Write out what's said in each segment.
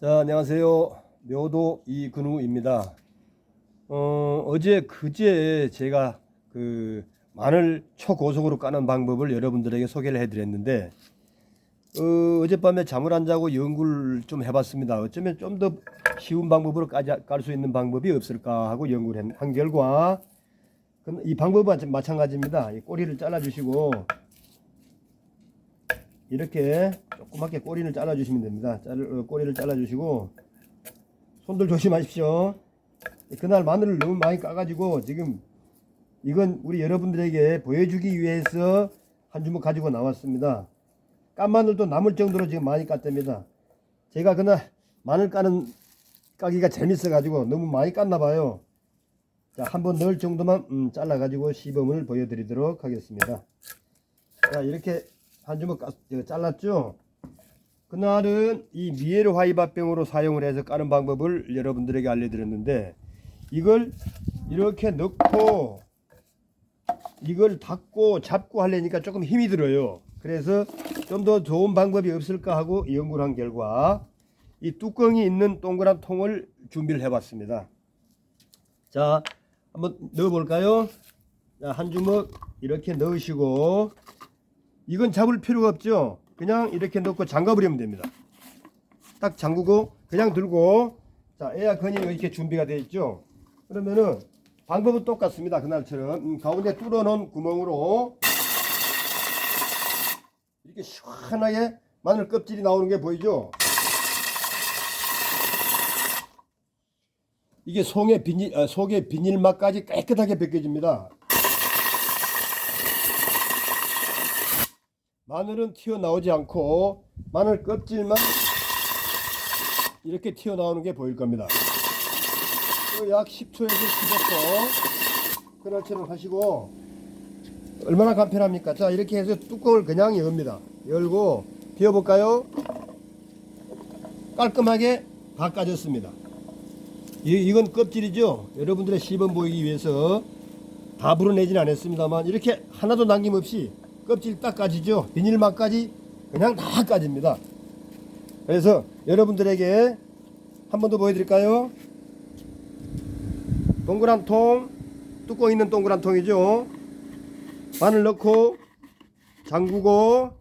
자, 안녕하세요. 묘도 이근우입니다. 어, 어제 그제 제가 그 마늘 초고속으로 까는 방법을 여러분들에게 소개를 해드렸는데 어, 어젯밤에 잠을 안 자고 연구를 좀 해봤습니다. 어쩌면 좀 더 쉬운 방법으로 깔 수 있는 방법이 없을까 하고 연구를 한- 한 결과 그- 이 방법은 마찬가지입니다. 이 꼬리를 잘라주시고 이렇게 조그맣게 꼬리를 잘라주시면 됩니다. 잘, 어, 꼬리를 잘라주시고 손들 조심하십시오. 그날 마늘을 너무 많이 까가지고 지금 이건 우리 여러분들에게 보여주기 위해서 한 주먹 가지고 나왔습니다. 깐 마늘도 남을 정도로 지금 많이 깠답니다. 제가 그날 마늘 까는 까기가 재밌어가지고 너무 많이 깠나 봐요. 자, 한번 넣을 정도만 음, 잘라가지고 시범을 보여드리도록 하겠습니다. 자, 이렇게 한 주먹 까, 저, 잘랐죠? 그날은 이 미에르 화이바병으로 사용을 해서 까는 방법을 여러분들에게 알려드렸는데 이걸 이렇게 넣고 이걸 닫고 잡고 하려니까 조금 힘이 들어요. 그래서 좀 더 좋은 방법이 없을까 하고 연구를 한 결과 이 뚜껑이 있는 동그란 통을 준비를 해봤습니다. 자, 한번 넣어볼까요? 자, 한 주먹 이렇게 넣으시고 이건 잡을 필요가 없죠. 그냥 이렇게 넣고 잠가버리면 됩니다. 딱 잠그고 그냥 들고 자 에어컨이 이렇게 준비가 되어 있죠. 그러면은 방법은 똑같습니다. 그날처럼 음, 가운데 뚫어놓은 구멍으로 이렇게 시원하게 마늘 껍질이 나오는 게 보이죠? 이게 속에 비닐, 아, 속에 비닐막까지 깨끗하게 벗겨집니다. 마늘은 튀어나오지 않고 마늘 껍질만 이렇게 튀어나오는 게 보일 겁니다. 약 10초에서 15초 그날처럼 하시고 얼마나 간편합니까? 자 이렇게 해서 뚜껑을 그냥 여입니다. 열고 비워볼까요? 깔끔하게 다 까졌습니다. 이, 이건 껍질이죠. 여러분들의 시범 보이기 위해서 다 불어내진 않았습니다만 이렇게 하나도 남김없이 껍질 딱 까지죠. 비닐막까지 그냥 다 까집니다. 그래서 여러분들에게 한 번 더 보여드릴까요? 동그란 통, 뚜껑 있는 동그란 통이죠. 마늘 넣고 잠그고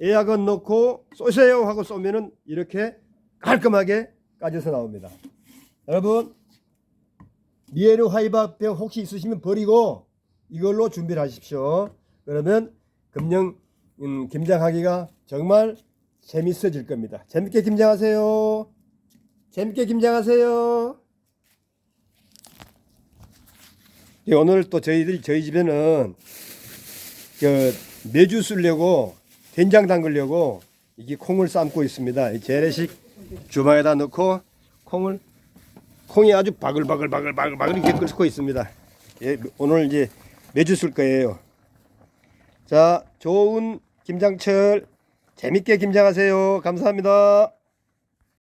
에어건 넣고 쏘세요 하고 쏘면은 이렇게 깔끔하게 까져서 나옵니다. 여러분 미에르 화이바병 혹시 있으시면 버리고 이걸로 준비를 하십시오. 그러면 금령 음, 김장하기가 정말 재밌어질 겁니다. 재밌게 김장하세요. 재밌게 김장하세요. 예, 오늘 또 저희들이 저희 집에는 그 매주 쓰려고 된장 담그려고 이게 콩을 삶고 있습니다. 이 재래식 주방에다 넣고 콩을 콩이 아주 바글바글 바글 바글 바글 이렇게 끓고 있습니다. 예, 오늘 이제 매주 쓸 거예요. 자, 좋은 김장철 재밌게 김장하세요. 감사합니다.